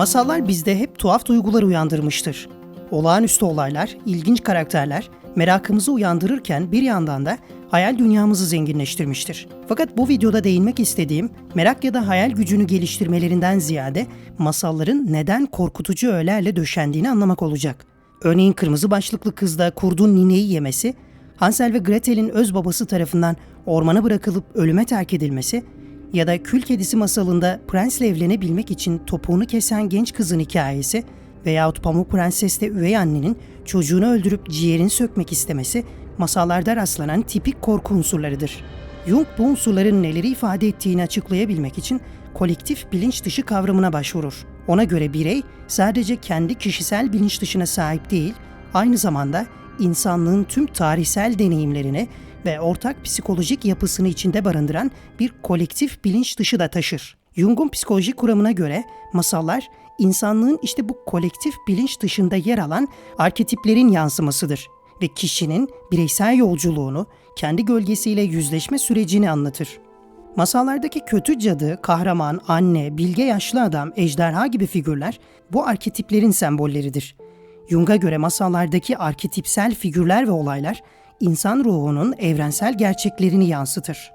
Masallar bizde hep tuhaf duygular uyandırmıştır. Olağanüstü olaylar, ilginç karakterler merakımızı uyandırırken bir yandan da hayal dünyamızı zenginleştirmiştir. Fakat bu videoda değinmek istediğim merak ya da hayal gücünü geliştirmelerinden ziyade masalların neden korkutucu öğelerle döşendiğini anlamak olacak. Örneğin kırmızı başlıklı kızda kurdun nineyi yemesi, Hansel ve Gretel'in öz babası tarafından ormana bırakılıp ölüme terk edilmesi ya da Kül Kedisi masalında prensle evlenebilmek için topuğunu kesen genç kızın hikayesi veyahut Pamuk Prenses'te üvey annenin çocuğunu öldürüp ciğerini sökmek istemesi masallarda rastlanan tipik korku unsurlarıdır. Jung bu unsurların neleri ifade ettiğini açıklayabilmek için kolektif bilinç dışı kavramına başvurur. Ona göre birey sadece kendi kişisel bilinç dışına sahip değil, aynı zamanda insanlığın tüm tarihsel deneyimlerini ve ortak psikolojik yapısını içinde barındıran bir kolektif bilinç dışı da taşır. Jung'un psikolojik kuramına göre masallar insanlığın işte bu kolektif bilinç dışında yer alan arketiplerin yansımasıdır ve kişinin bireysel yolculuğunu, kendi gölgesiyle yüzleşme sürecini anlatır. Masallardaki kötü cadı, kahraman, anne, bilge yaşlı adam, ejderha gibi figürler bu arketiplerin sembolleridir. Jung'a göre masallardaki arketipsel figürler ve olaylar insan ruhunun evrensel gerçeklerini yansıtır.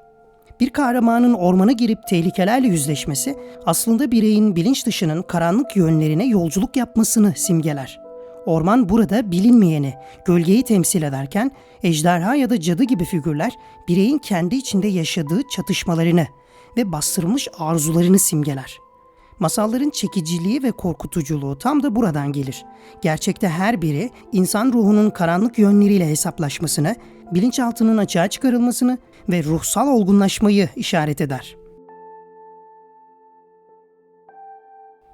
Bir kahramanın ormana girip tehlikelerle yüzleşmesi aslında bireyin bilinç dışının karanlık yönlerine yolculuk yapmasını simgeler. Orman burada bilinmeyeni, gölgeyi temsil ederken ejderha ya da cadı gibi figürler bireyin kendi içinde yaşadığı çatışmalarını ve bastırılmış arzularını simgeler. Masalların çekiciliği ve korkutuculuğu tam da buradan gelir. Gerçekte her biri insan ruhunun karanlık yönleriyle hesaplaşmasını, bilinçaltının açığa çıkarılmasını ve ruhsal olgunlaşmayı işaret eder.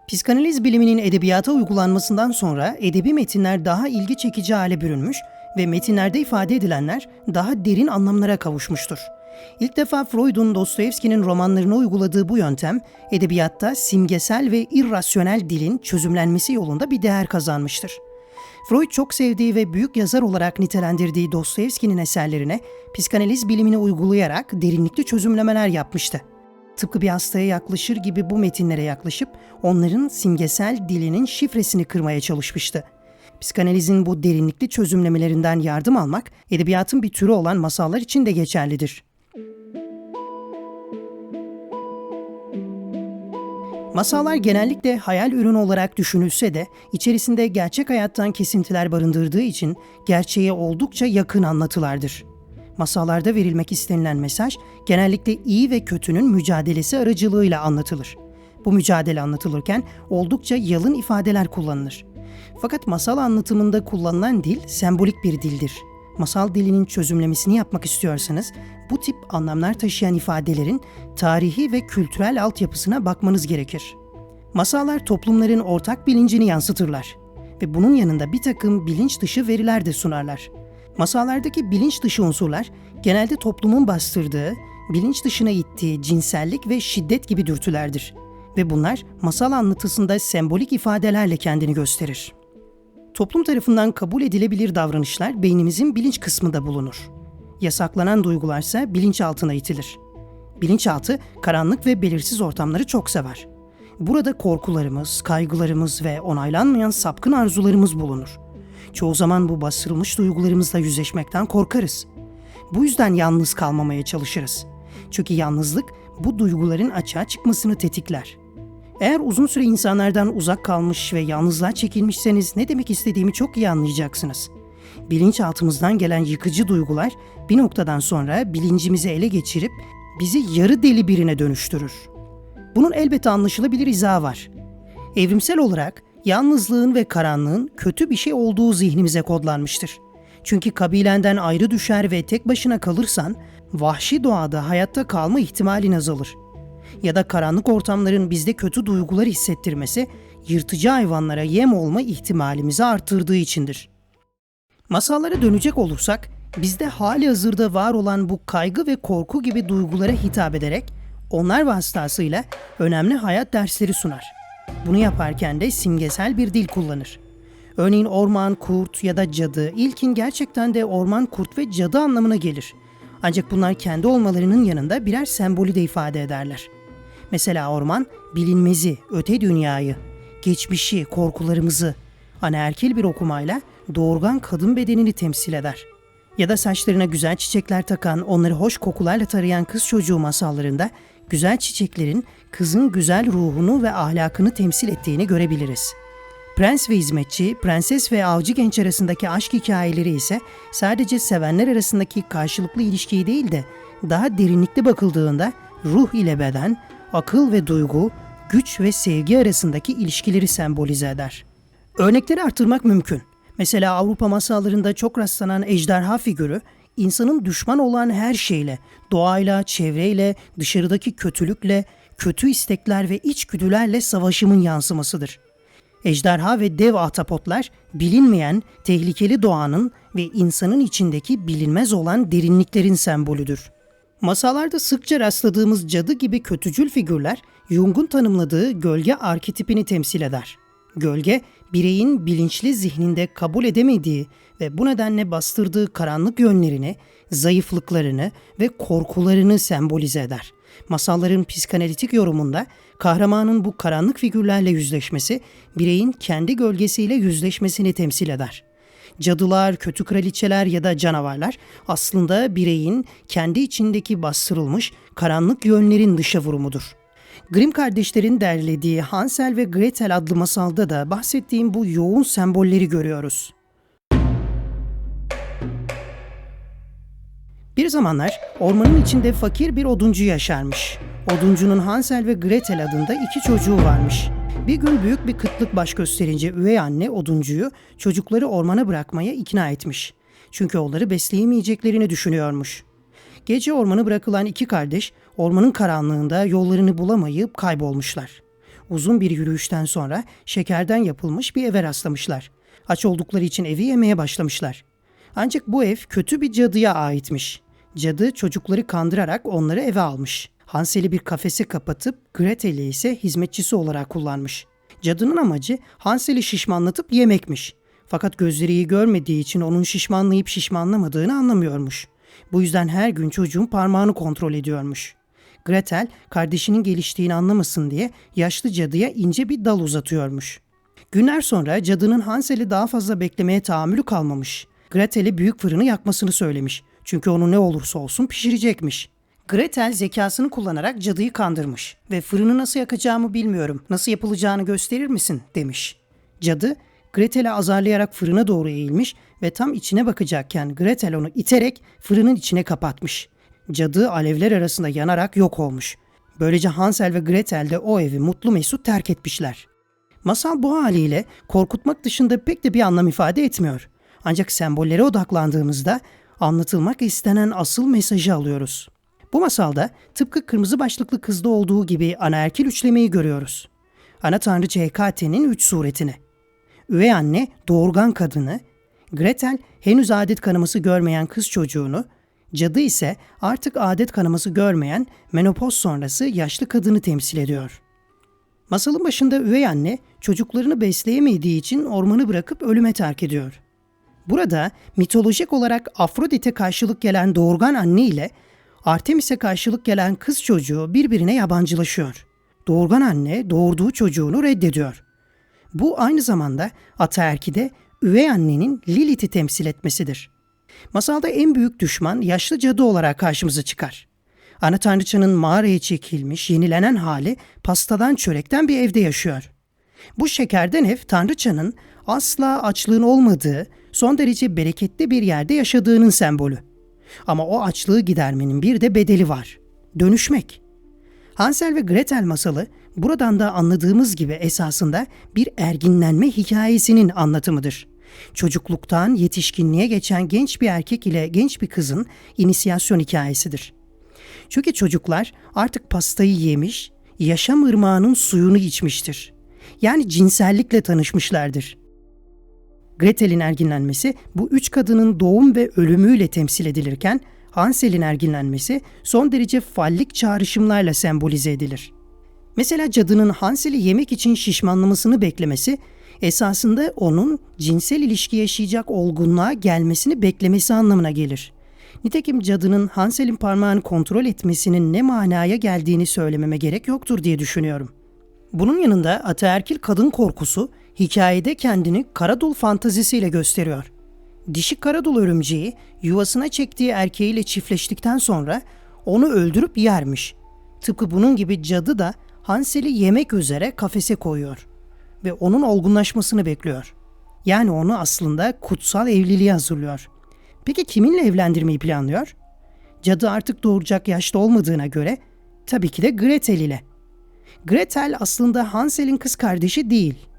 Psikanaliz biliminin edebiyata uygulanmasından sonra edebi metinler daha ilgi çekici hale bürünmüş ve metinlerde ifade edilenler daha derin anlamlara kavuşmuştur. İlk defa Freud'un Dostoyevski'nin romanlarına uyguladığı bu yöntem, edebiyatta simgesel ve irrasyonel dilin çözümlenmesi yolunda bir değer kazanmıştır. Freud çok sevdiği ve büyük yazar olarak nitelendirdiği Dostoyevski'nin eserlerine psikanaliz bilimini uygulayarak derinlikli çözümlemeler yapmıştı. Tıpkı bir hastaya yaklaşır gibi bu metinlere yaklaşıp onların simgesel dilinin şifresini kırmaya çalışmıştı. Psikanalizin bu derinlikli çözümlemelerinden yardım almak, edebiyatın bir türü olan masallar için de geçerlidir. Masallar genellikle hayal ürünü olarak düşünülse de içerisinde gerçek hayattan kesintiler barındırdığı için gerçeğe oldukça yakın anlatılardır. Masallarda verilmek istenilen mesaj genellikle iyi ve kötünün mücadelesi aracılığıyla anlatılır. Bu mücadele anlatılırken oldukça yalın ifadeler kullanılır. Fakat masal anlatımında kullanılan dil sembolik bir dildir. Masal dilinin çözümlemesini yapmak istiyorsanız bu tip anlamlar taşıyan ifadelerin tarihi ve kültürel altyapısına bakmanız gerekir. Masallar toplumların ortak bilincini yansıtırlar ve bunun yanında bir takım bilinç dışı veriler de sunarlar. Masallardaki bilinç dışı unsurlar genelde toplumun bastırdığı, bilinç dışına ittiği cinsellik ve şiddet gibi dürtülerdir ve bunlar masal anlatısında sembolik ifadelerle kendini gösterir. Toplum tarafından kabul edilebilir davranışlar beynimizin bilinç kısmında bulunur. Yasaklanan duygularsa bilinçaltına itilir. Bilinçaltı karanlık ve belirsiz ortamları çok sever. Burada korkularımız, kaygılarımız ve onaylanmayan sapkın arzularımız bulunur. Çoğu zaman bu bastırılmış duygularımızla yüzleşmekten korkarız. Bu yüzden yalnız kalmamaya çalışırız. Çünkü yalnızlık bu duyguların açığa çıkmasını tetikler. Eğer uzun süre insanlardan uzak kalmış ve yalnızlığa çekilmişseniz ne demek istediğimi çok iyi anlayacaksınız. Bilinçaltımızdan gelen yıkıcı duygular bir noktadan sonra bilincimizi ele geçirip bizi yarı deli birine dönüştürür. Bunun elbette anlaşılabilir izahı var. Evrimsel olarak yalnızlığın ve karanlığın kötü bir şey olduğu zihnimize kodlanmıştır. Çünkü kabilenden ayrı düşer ve tek başına kalırsan vahşi doğada hayatta kalma ihtimalin azalır. Ya da karanlık ortamların bizde kötü duygular hissettirmesi yırtıcı hayvanlara yem olma ihtimalimizi artırdığı içindir. Masallara dönecek olursak bizde hali hazırda var olan bu kaygı ve korku gibi duygulara hitap ederek onlar vasıtasıyla önemli hayat dersleri sunar. Bunu yaparken de simgesel bir dil kullanır. Örneğin orman, kurt ya da cadı ilkin gerçekten de orman, kurt ve cadı anlamına gelir. Ancak bunlar kendi olmalarının yanında birer sembolü de ifade ederler. Mesela orman bilinmezi, öte dünyayı, geçmişi, korkularımızı, anaerkil bir okumayla doğurgan kadın bedenini temsil eder. Ya da saçlarına güzel çiçekler takan, onları hoş kokularla tarayan kız çocuğu masallarında güzel çiçeklerin kızın güzel ruhunu ve ahlakını temsil ettiğini görebiliriz. Prens ve hizmetçi, prenses ve avcı genç arasındaki aşk hikayeleri ise sadece sevenler arasındaki karşılıklı ilişkiyi değil de daha derinlikli bakıldığında ruh ile beden, akıl ve duygu, güç ve sevgi arasındaki ilişkileri sembolize eder. Örnekleri artırmak mümkün. Mesela Avrupa masallarında çok rastlanan ejderha figürü, insanın düşman olan her şeyle, doğayla, çevreyle, dışarıdaki kötülükle, kötü istekler ve içgüdülerle savaşımın yansımasıdır. Ejderha ve dev ahtapotlar bilinmeyen, tehlikeli doğanın ve insanın içindeki bilinmez olan derinliklerin sembolüdür. Masallarda sıkça rastladığımız cadı gibi kötücül figürler Jung'un tanımladığı gölge arketipini temsil eder. Gölge, bireyin bilinçli zihninde kabul edemediği ve bu nedenle bastırdığı karanlık yönlerini, zayıflıklarını ve korkularını sembolize eder. Masalların psikanalitik yorumunda kahramanın bu karanlık figürlerle yüzleşmesi, bireyin kendi gölgesiyle yüzleşmesini temsil eder. Cadılar, kötü kraliçeler ya da canavarlar aslında bireyin kendi içindeki bastırılmış karanlık yönlerin dışa vurumudur. Grimm kardeşlerin derlediği Hansel ve Gretel adlı masalda da bahsettiğim bu yoğun sembolleri görüyoruz. Bir zamanlar ormanın içinde fakir bir oduncu yaşarmış. Oduncunun Hansel ve Gretel adında iki çocuğu varmış. Bir gün büyük bir kıtlık baş gösterince üvey anne oduncuyu çocukları ormana bırakmaya ikna etmiş. Çünkü onları besleyemeyeceklerini düşünüyormuş. Gece ormanı bırakılan iki kardeş ormanın karanlığında yollarını bulamayıp kaybolmuşlar. Uzun bir yürüyüşten sonra şekerden yapılmış bir eve rastlamışlar. Aç oldukları için evi yemeye başlamışlar. Ancak bu ev kötü bir cadıya aitmiş. Cadı çocukları kandırarak onları eve almış. Hansel'i bir kafese kapatıp Gretel'i ise hizmetçisi olarak kullanmış. Cadının amacı Hansel'i şişmanlatıp yemekmiş. Fakat gözleri iyi görmediği için onun şişmanlayıp şişmanlamadığını anlamıyormuş. Bu yüzden her gün çocuğun parmağını kontrol ediyormuş. Gretel kardeşinin geliştiğini anlamasın diye yaşlı cadıya ince bir dal uzatıyormuş. Günler sonra cadının Hansel'i daha fazla beklemeye tahammülü kalmamış. Gretel'e büyük fırını yakmasını söylemiş. Çünkü onu ne olursa olsun pişirecekmiş. Gretel zekasını kullanarak cadıyı kandırmış ve fırını nasıl yakacağımı bilmiyorum. Nasıl yapılacağını gösterir misin demiş. Cadı Gretel'i azarlayarak fırına doğru eğilmiş ve tam içine bakacakken Gretel onu iterek fırının içine kapatmış. Cadı alevler arasında yanarak yok olmuş. Böylece Hansel ve Gretel de o evi mutlu mesut terk etmişler. Masal bu haliyle korkutmak dışında pek de bir anlam ifade etmiyor. Ancak sembollere odaklandığımızda anlatılmak istenen asıl mesajı alıyoruz. Bu masalda tıpkı kırmızı başlıklı kızda olduğu gibi anaerkil üçlemeyi görüyoruz. Ana tanrıça Hekate'nin üç suretini. Üvey anne doğurgan kadını, Gretel henüz adet kanaması görmeyen kız çocuğunu, cadı ise artık adet kanaması görmeyen menopoz sonrası yaşlı kadını temsil ediyor. Masalın başında üvey anne çocuklarını besleyemediği için ormanı bırakıp ölüme terk ediyor. Burada mitolojik olarak Afrodit'e karşılık gelen doğurgan anne ile Artemis'e karşılık gelen kız çocuğu birbirine yabancılaşıyor. Doğurgan anne doğurduğu çocuğunu reddediyor. Bu aynı zamanda ataerkide üvey annenin Lilith'i temsil etmesidir. Masalda en büyük düşman yaşlı cadı olarak karşımıza çıkar. Ana tanrıçanın mağaraya çekilmiş, yenilenen hali pastadan çörekten bir evde yaşıyor. Bu şekerden ev tanrıçanın asla açlığın olmadığı, son derece bereketli bir yerde yaşadığının sembolü. Ama o açlığı gidermenin bir de bedeli var. Dönüşmek. Hansel ve Gretel masalı buradan da anladığımız gibi esasında bir erginlenme hikayesinin anlatımıdır. Çocukluktan yetişkinliğe geçen genç bir erkek ile genç bir kızın inisiyasyon hikayesidir. Çünkü çocuklar artık pastayı yemiş, yaşam ırmağının suyunu içmiştir. Yani cinsellikle tanışmışlardır. Gretel'in erginlenmesi bu üç kadının doğum ve ölümüyle temsil edilirken Hansel'in erginlenmesi son derece fallik çağrışımlarla sembolize edilir. Mesela cadının Hansel'i yemek için şişmanlamasını beklemesi esasında onun cinsel ilişki yaşayacak olgunluğa gelmesini beklemesi anlamına gelir. Nitekim cadının Hansel'in parmağını kontrol etmesinin ne manaya geldiğini söylememe gerek yoktur diye düşünüyorum. Bunun yanında ataerkil kadın korkusu hikayede kendini Karadul fantazisiyle gösteriyor. Dişi Karadul örümceği yuvasına çektiği erkeğiyle çiftleştikten sonra onu öldürüp yermiş. Tıpkı bunun gibi cadı da Hansel'i yemek üzere kafese koyuyor ve onun olgunlaşmasını bekliyor. Yani onu aslında kutsal evliliğe hazırlıyor. Peki kiminle evlendirmeyi planlıyor? Cadı artık doğuracak yaşta olmadığına göre tabii ki de Gretel ile. Gretel aslında Hansel'in kız kardeşi değil.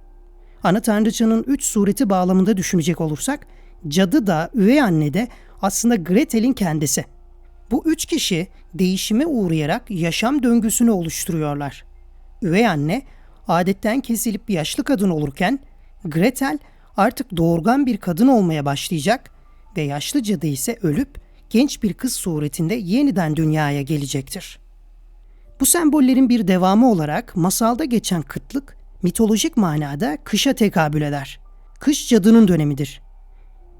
Ana tanrıçanın üç sureti bağlamında düşünecek olursak, cadı da üvey anne de aslında Gretel'in kendisi. Bu üç kişi değişime uğrayarak yaşam döngüsünü oluşturuyorlar. Üvey anne adetten kesilip yaşlı kadın olurken Gretel artık doğurgan bir kadın olmaya başlayacak ve yaşlı cadı ise ölüp genç bir kız suretinde yeniden dünyaya gelecektir. Bu sembollerin bir devamı olarak masalda geçen kıtlık mitolojik manada kışa tekabül eder. Kış cadının dönemidir.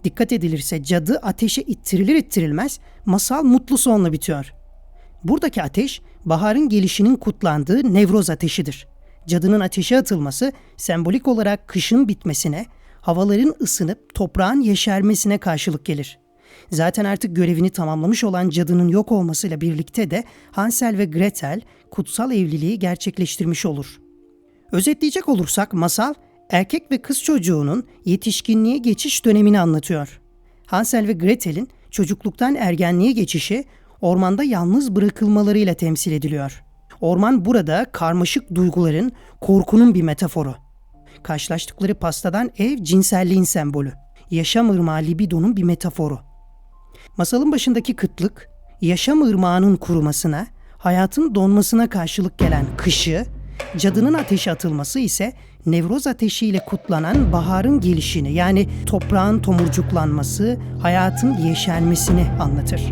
Dikkat edilirse cadı ateşe ittirilir ittirilmez masal mutlu sonla bitiyor. Buradaki ateş baharın gelişinin kutlandığı Nevroz ateşidir. Cadının ateşe atılması sembolik olarak kışın bitmesine, havaların ısınıp toprağın yeşermesine karşılık gelir. Zaten artık görevini tamamlamış olan cadının yok olmasıyla birlikte de Hansel ve Gretel kutsal evliliği gerçekleştirmiş olur. Özetleyecek olursak masal erkek ve kız çocuğunun yetişkinliğe geçiş dönemini anlatıyor. Hansel ve Gretel'in çocukluktan ergenliğe geçişi ormanda yalnız bırakılmalarıyla temsil ediliyor. Orman burada karmaşık duyguların, korkunun bir metaforu. Karşılaştıkları pastadan ev cinselliğin sembolü. Yaşam ırmağı libidonun bir metaforu. Masalın başındaki kıtlık, yaşam ırmağının kurumasına, hayatın donmasına karşılık gelen kışı, cadının ateşe atılması ise Nevroz ateşiyle kutlanan baharın gelişini yani toprağın tomurcuklanması, hayatın yeşermesini anlatır.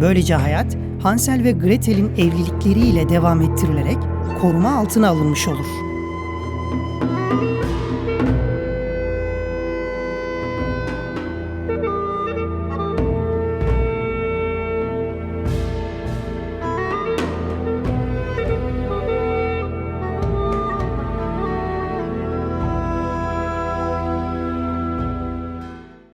Böylece hayat Hansel ve Gretel'in evlilikleriyle devam ettirilerek koruma altına alınmış olur.